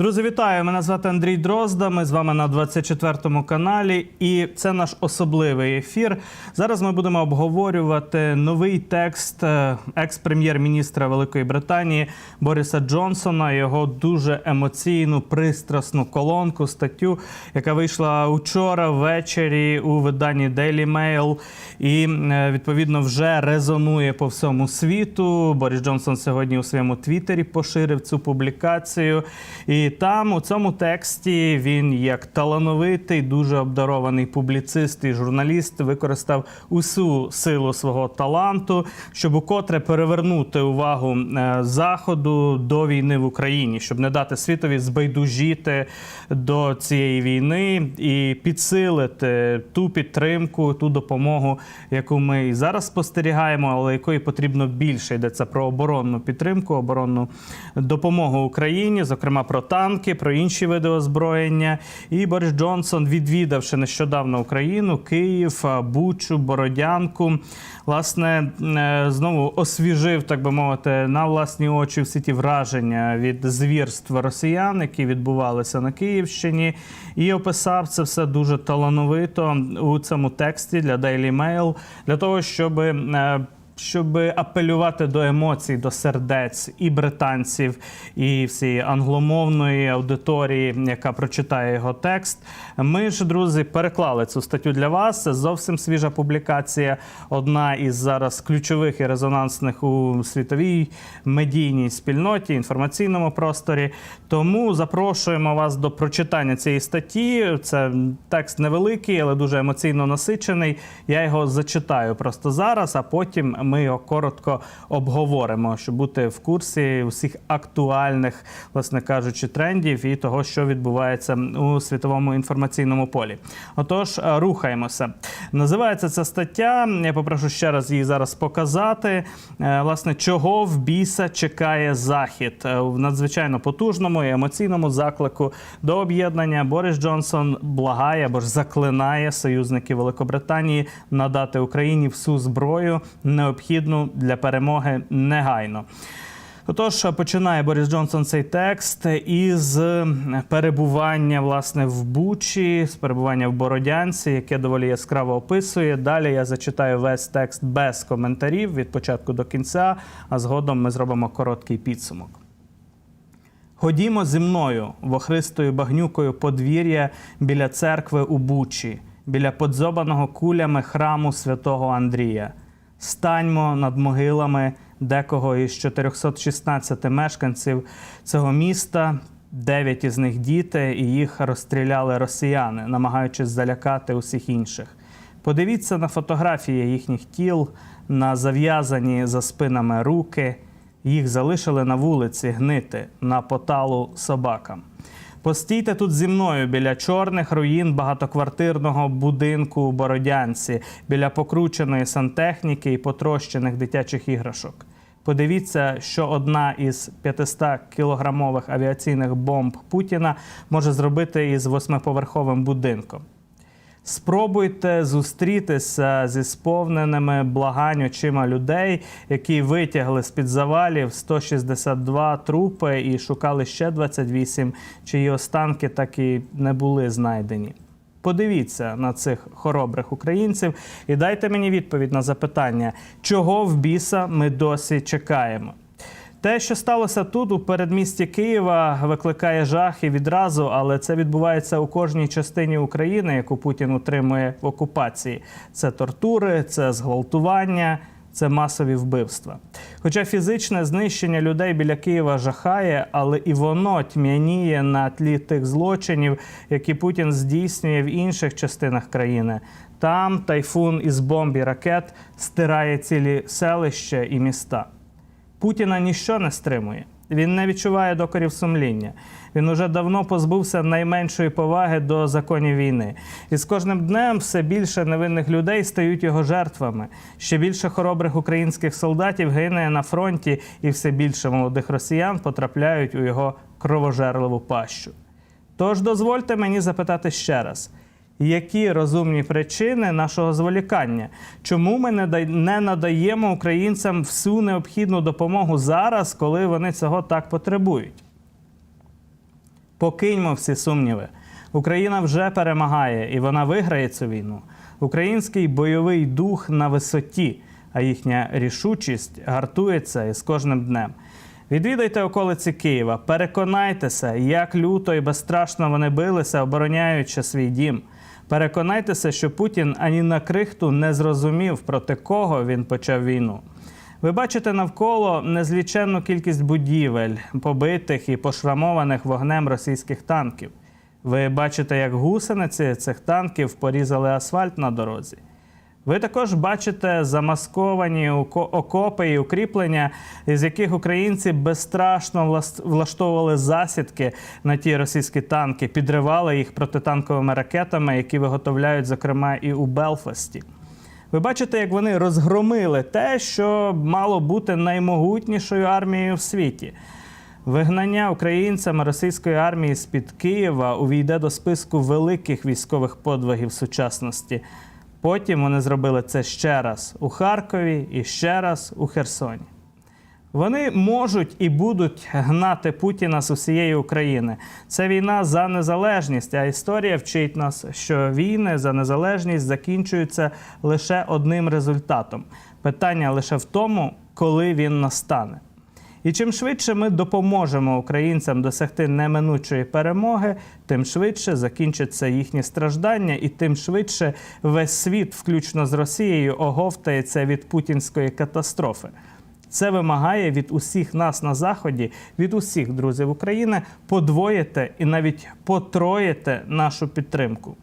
Друзі, вітаю! Мене звати Андрій Дрозда. Ми з вами на 24-му каналі, і це наш особливий ефір. Зараз ми будемо обговорювати новий текст е, екс-прем'єр-міністра Великої Британії Бориса Джонсона. Його дуже емоційну, пристрасну колонку, статтю, яка вийшла учора ввечері у виданні Daily Mail. І е, відповідно вже резонує по всьому світу. Борис Джонсон сьогодні у своєму твіттері поширив цю публікацію. І там у цьому тексті він, як талановитий, дуже обдарований публіцист і журналіст, використав усю силу свого таланту, щоб укотре перевернути увагу е, заходу до війни в Україні, щоб не дати світові збайдужіти до цієї війни і підсилити ту підтримку, ту допомогу, яку ми і зараз спостерігаємо, але якої потрібно більше. Йдеться про оборонну підтримку, оборонну допомогу Україні, зокрема про танки, про інші види озброєння. І Борис Джонсон, відвідавши нещодавно Україну, Київ, Бучу, Бородянку, власне, е, знову освіжив, так би мовити, на власні очі всі ті враження від звірств росіян, які відбувалися на Київщині, і описав це все дуже талановито у цьому тексті для Daily Mail, для того, щоб. Щоб апелювати до емоцій, до сердець і британців, і всієї англомовної аудиторії, яка прочитає його текст. Ми ж, друзі, переклали цю статтю для вас. Це зовсім свіжа публікація. Одна із зараз ключових і резонансних у світовій медійній спільноті, інформаційному просторі. Тому запрошуємо вас до прочитання цієї статті. Це текст невеликий, але дуже емоційно насичений. Я його зачитаю просто зараз, а потім ми його коротко обговоримо, щоб бути в курсі усіх актуальних, власне кажучи, трендів і того, що відбувається у світовому інформаційному полі. Отож, е, рухаємося. Називається ця стаття. Я попрошу ще раз її зараз показати. Е, Власне, чого в біса чекає захід Е, в надзвичайно потужному і емоційному заклику до об'єднання. Борис Джонсон благає або ж заклинає союзників Великобританії надати Україні всю зброю необхідну для перемоги негайно. Отож, починає Борис Джонсон цей текст із перебування власне в Бучі, з перебування в Бородянці, яке доволі яскраво описує. Далі я зачитаю весь текст без коментарів від початку до кінця, а згодом ми зробимо короткий підсумок. Ходімо зі мною вохристою багнюкою подвір'я біля церкви у Бучі, біля подзобаного кулями храму святого Андрія. Станьмо над могилами декого із 416 мешканців цього міста. Дев'ять із них діти, і їх розстріляли росіяни, намагаючись залякати усіх інших. Подивіться на фотографії їхніх тіл, на зав'язані за спинами руки. Їх залишили на вулиці гнити на поталу собакам. Постійте тут зі мною біля чорних руїн багатоквартирного будинку у Бородянці, біля покрученої сантехніки і потрощених дитячих іграшок. Подивіться, що одна із 500 кілограмових авіаційних бомб Путіна може зробити із восьмиповерховим будинком. Спробуйте зустрітися зі сповненими благань очима людей, які витягли з під завалів 162 трупи і шукали ще 28, чиї останки так і не були знайдені. Подивіться на цих хоробрих українців і дайте мені відповідь на запитання, чого в біса ми досі чекаємо. Те, що сталося тут, у передмісті Києва, викликає жах і відразу, але це відбувається у кожній частині України, яку Путін утримує в окупації. Це тортури, це зґвалтування, це масові вбивства. Хоча фізичне знищення людей біля Києва жахає, але і воно тьмяніє на тлі тих злочинів, які Путін здійснює в інших частинах країни. Там тайфун із бомб і ракет стирає цілі селища і міста. Путіна ніщо не стримує. Він не відчуває докорів сумління. Він уже давно позбувся найменшої поваги до законів війни. І з кожним днем все більше невинних людей стають його жертвами. Ще більше хоробрих українських солдатів гине на фронті, і все більше молодих росіян потрапляють у його кровожерливу пащу. Тож дозвольте мені запитати ще раз. Які розумні причини нашого зволікання? Чому ми не надаємо українцям всю необхідну допомогу зараз, коли вони цього так потребують? Покиньмо всі сумніви. Україна вже перемагає і вона виграє цю війну. Український бойовий дух на висоті, а їхня рішучість гартується із кожним днем. Відвідайте околиці Києва, переконайтеся, як люто і безстрашно вони билися, обороняючи свій дім. Переконайтеся, що Путін ані на крихту не зрозумів, проти кого він почав війну. Ви бачите навколо незліченну кількість будівель, побитих і пошрамованих вогнем російських танків. Ви бачите, як гусениці цих танків порізали асфальт на дорозі. Ви також бачите замасковані окопи і укріплення, із яких українці безстрашно влаштовували засідки на ті російські танки, підривали їх протитанковими ракетами, які виготовляють, зокрема, і у Белфасті. Ви бачите, як вони розгромили те, що мало бути наймогутнішою армією в світі. Вигнання українцями російської армії з-під Києва увійде до списку великих військових подвигів сучасності. Потім вони зробили це ще раз у Харкові і ще раз у Херсоні. Вони можуть і будуть гнати Путіна з усієї України. Це війна за незалежність. А історія вчить нас, що війни за незалежність закінчуються лише одним результатом. Питання лише в тому, коли він настане. І чим швидше ми допоможемо українцям досягти неминучої перемоги, тим швидше закінчаться їхні страждання, і тим швидше весь світ, включно з Росією, оговтається від путінської катастрофи. Це вимагає від усіх нас на заході, від усіх друзів України подвоїти і навіть потроїти нашу підтримку.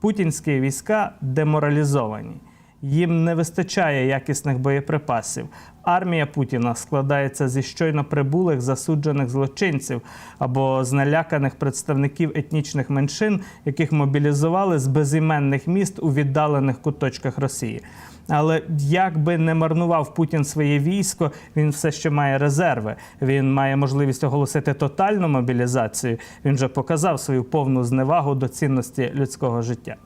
Путінські війська деморалізовані. Їм не вистачає якісних боєприпасів. Армія Путіна складається зі щойно прибулих засуджених злочинців або з наляканих представників етнічних меншин, яких мобілізували з безіменних міст у віддалених куточках Росії. Але як би не марнував Путін своє військо, він все ще має резерви. Він має можливість оголосити тотальну мобілізацію. Він вже показав свою повну зневагу до цінності людського життя.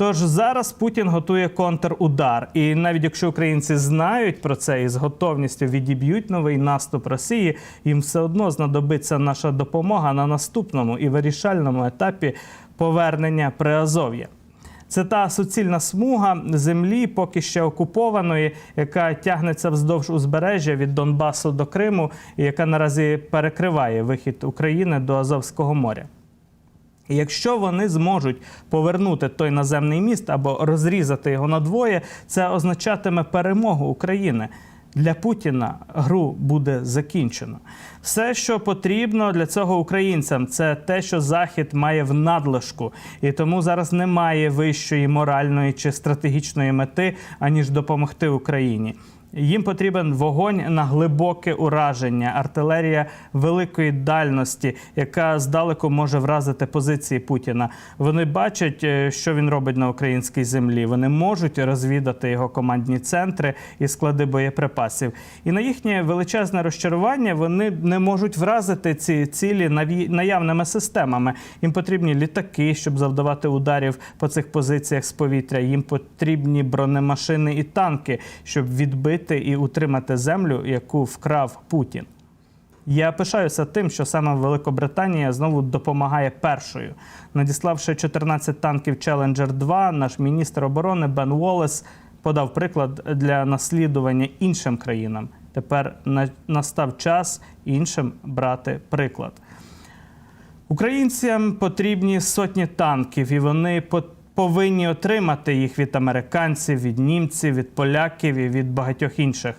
Тож зараз Путін готує контрудар, і навіть якщо українці знають про це і з готовністю відіб'ють новий наступ Росії, їм все одно знадобиться наша допомога на наступному і вирішальному етапі повернення Приазов'я. Це та суцільна смуга землі, поки ще окупованої, яка тягнеться вздовж узбережжя від Донбасу до Криму, і яка наразі перекриває вихід України до Азовського моря. І якщо вони зможуть повернути той наземний міст або розрізати його надвоє, це означатиме перемогу України. Для Путіна гру буде закінчено. Все, що потрібно для цього українцям, це те, що Захід має в надлишку, і тому зараз немає вищої моральної чи стратегічної мети, аніж допомогти Україні. Їм потрібен вогонь на глибоке ураження, артилерія великої дальності, яка здалеку може вразити позиції Путіна. Вони бачать, е, що він робить на українській землі. Вони можуть розвідати його командні центри і склади боєприпасів. І на їхнє величезне розчарування вони не можуть вразити ці цілі наявними системами. Їм потрібні літаки, щоб завдавати ударів по цих позиціях з повітря. Їм потрібні бронемашини і танки, щоб відбити і утримати землю, яку вкрав Путін. Я пишаюся тим, що саме Великобританія знову допомагає першою. Надіславши 14 танків Challenger 2, наш міністр оборони Бен Уоллес подав приклад для наслідування іншим країнам. Тепер настав час іншим брати приклад. Українцям потрібні сотні танків, і вони по- повинні отримати їх від американців, від німців, від поляків і від багатьох інших.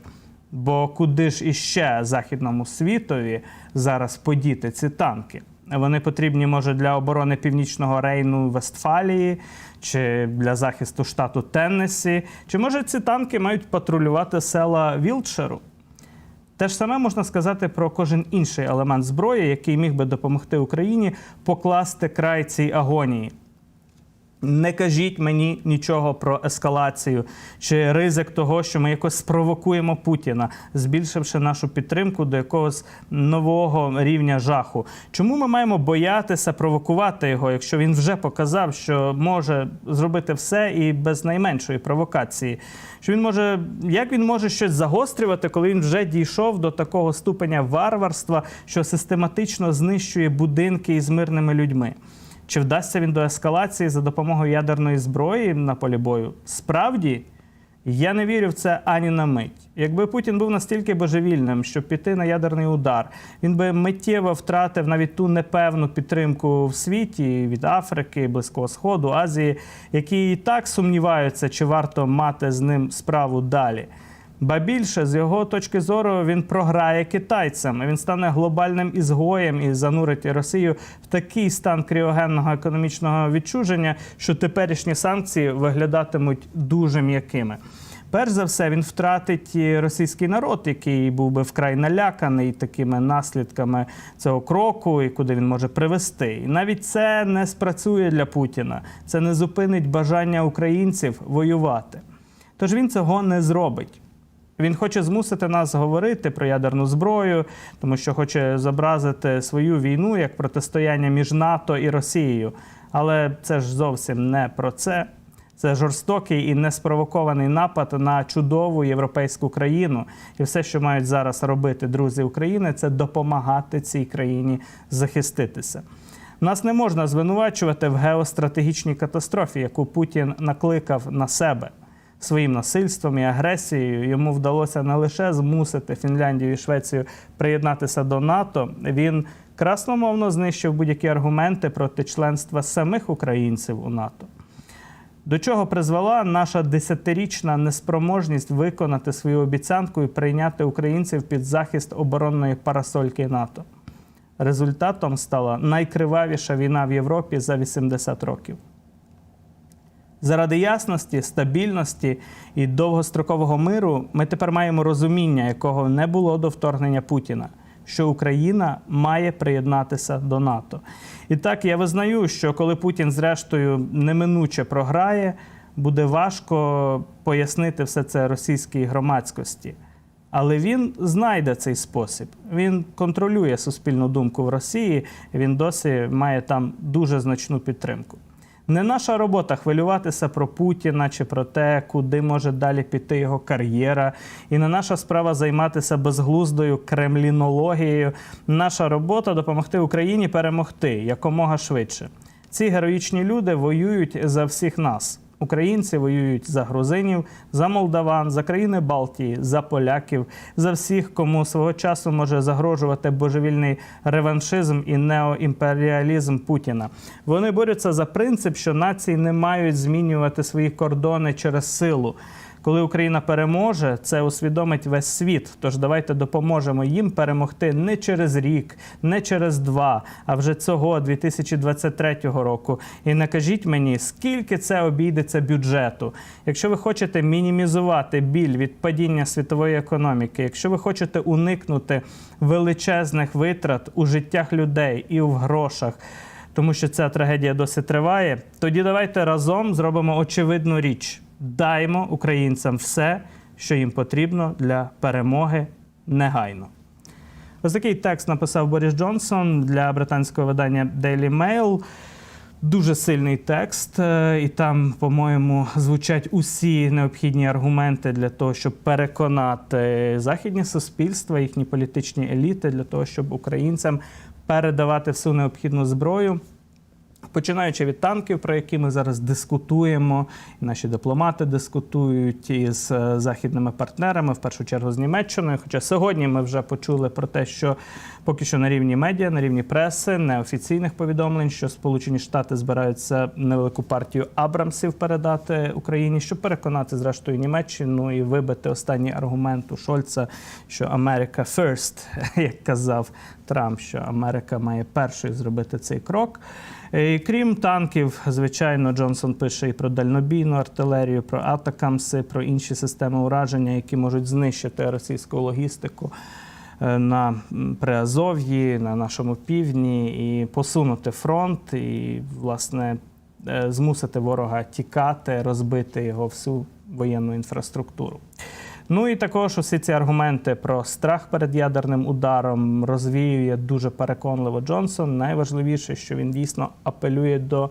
Бо куди ж іще західному світові зараз подіти ці танки? Вони потрібні, може, для оборони північного рейну Вестфалії, чи для захисту штату Теннессі, чи може ці танки мають патрулювати села Вілтширу? Те ж саме можна сказати про кожен інший елемент зброї, який міг би допомогти Україні покласти край цій агонії. Не кажіть мені нічого про ескалацію чи ризик того, що ми якось спровокуємо Путіна, збільшивши нашу підтримку до якогось нового рівня жаху. Чому ми маємо боятися провокувати його, якщо він вже показав, що може зробити все і без найменшої провокації? Що він може, як він може щось загострювати, коли він вже дійшов до такого ступеня варварства, що систематично знищує будинки із мирними людьми? Чи вдасться він до ескалації за допомогою ядерної зброї на полі бою? Справді, я не вірю в це ані на мить. Якби Путін був настільки божевільним, щоб піти на ядерний удар, він би миттєво втратив навіть ту непевну підтримку в світі від Африки, Близького Сходу, Азії, які і так сумніваються, чи варто мати з ним справу далі. Ба більше, з його точки зору, він програє китайцям. Він стане глобальним ізгоєм і занурить Росію в такий стан кріогенного економічного відчуження, що теперішні санкції виглядатимуть дуже м'якими. Перш за все, він втратить російський народ, який був би вкрай наляканий такими наслідками цього кроку, і куди він може привести. І навіть це не спрацює для Путіна. Це не зупинить бажання українців воювати. Тож він цього не зробить. Він хоче змусити нас говорити про ядерну зброю, тому що хоче зобразити свою війну як протистояння між НАТО і Росією. Але це ж зовсім не про це. Це жорстокий і неспровокований напад на чудову європейську країну. І все, що мають зараз робити друзі України, це допомагати цій країні захиститися. Нас не можна звинувачувати в геостратегічній катастрофі, яку Путін накликав на себе своїм насильством і агресією. Йому вдалося не лише змусити Фінляндію і Швецію приєднатися до НАТО. Він красномовно знищив будь-які аргументи проти членства самих українців у НАТО. До чого призвела наша десятирічна неспроможність виконати свою обіцянку і прийняти українців під захист оборонної парасольки НАТО. Результатом стала найкривавіша війна в Європі за 80 років. Заради ясності, стабільності і довгострокового миру ми тепер маємо розуміння, якого не було до вторгнення Путіна, що Україна має приєднатися до НАТО. І так я визнаю, що коли Путін, зрештою, неминуче програє, буде важко пояснити все це російській громадськості. Але він знайде цей спосіб. Він контролює суспільну думку в Росії. Він досі має там дуже значну підтримку. Не наша робота хвилюватися про Путіна чи про те, куди може далі піти його кар'єра. І не наша справа займатися безглуздою кремлінологією. Наша робота допомогти Україні перемогти якомога швидше. Ці героїчні люди воюють за всіх нас. Українці воюють за грузинів, за молдаван, за країни Балтії, за поляків, за всіх, кому свого часу може загрожувати божевільний реваншизм і неоімперіалізм Путіна. Вони борються за принцип, що нації не мають змінювати свої кордони через силу. Коли Україна переможе, це усвідомить весь світ. Тож давайте допоможемо їм перемогти не через рік, не через два, а вже цього 2023 року. І не кажіть мені, скільки це обійдеться бюджету. Якщо ви хочете мінімізувати біль від падіння світової економіки, якщо ви хочете уникнути величезних витрат у життях людей і в грошах. Тому що ця трагедія досі триває. Тоді давайте разом зробимо очевидну річ даймо українцям все, що їм потрібно для перемоги негайно. Ось такий текст написав Борис Джонсон для британського видання Daily Mail. Дуже сильний текст, е, і там, по-моєму, звучать усі необхідні аргументи для того, щоб переконати західні суспільства, їхні політичні еліти, для того, щоб українцям передавати всю необхідну зброю. Починаючи від танків, про які ми зараз дискутуємо, і наші дипломати дискутують із е, західними партнерами, в першу чергу з Німеччиною. Хоча сьогодні ми вже почули про те, що поки що на рівні медіа, на рівні преси, неофіційних повідомлень, що Сполучені Штати збираються невелику партію Абрамсів передати Україні, щоб переконати зрештою Німеччину і вибити останній аргумент у Шольца, що Америка first, як казав Трамп, що Америка має першою зробити цей крок. І крім танків, звичайно, Джонсон пише і про дальнобійну артилерію, про атакамси, про інші системи ураження, які можуть знищити російську логістику е, на Приазов'ї, на нашому півдні і посунути фронт. І, власне, е, змусити ворога тікати, розбити його всю воєнну інфраструктуру. Ну і також усі ці аргументи про страх перед ядерним ударом розвіює дуже переконливо Джонсон. Найважливіше, що він дійсно апелює до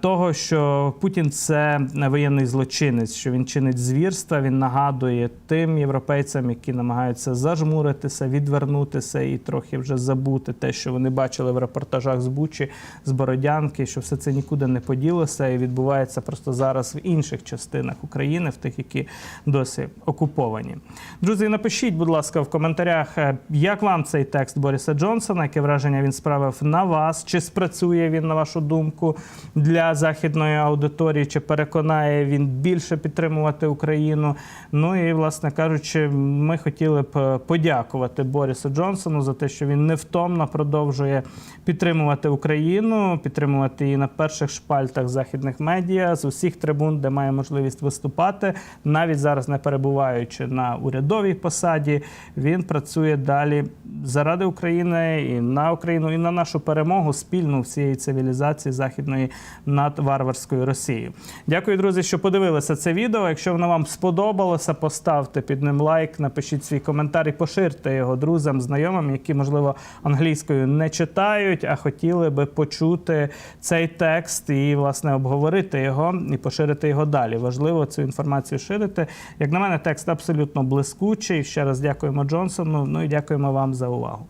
того, що Путін це воєнний злочинець, що він чинить звірства. Він нагадує тим європейцям, які намагаються зажмуритися, відвернутися і трохи вже забути те, що вони бачили в репортажах з Бучі, з Бородянки, що все це нікуди не поділося і відбувається просто зараз в інших частинах України, в тих, які досі окуповані. Друзі, напишіть, будь ласка, в коментарях, е, як вам цей текст Бориса Джонсона, яке враження він справив на вас, чи спрацює він на вашу думку для західної аудиторії, чи переконає він більше підтримувати Україну. Ну і, власне кажучи, ми хотіли б е, подякувати Борису Джонсону за те, що він невтомно продовжує підтримувати Україну, підтримувати її на перших шпальтах західних медіа з усіх трибун, де має можливість виступати, навіть зараз не перебуваючи на урядовій посаді. Він працює далі заради України і на Україну, і на нашу перемогу спільну всієї цивілізації західної над варварською Росією. Дякую, друзі, що подивилися це відео. Якщо воно вам сподобалося, поставте під ним лайк, напишіть свій коментар і поширте його друзям, знайомим, які можливо англійською не читають, а хотіли би почути цей текст і власне обговорити його і поширити його далі. Важливо цю інформацію ширити. Як на мене, текст абсолютно блискучий. Ще раз дякуємо Джонсону. Ну і дякуємо вам за увагу.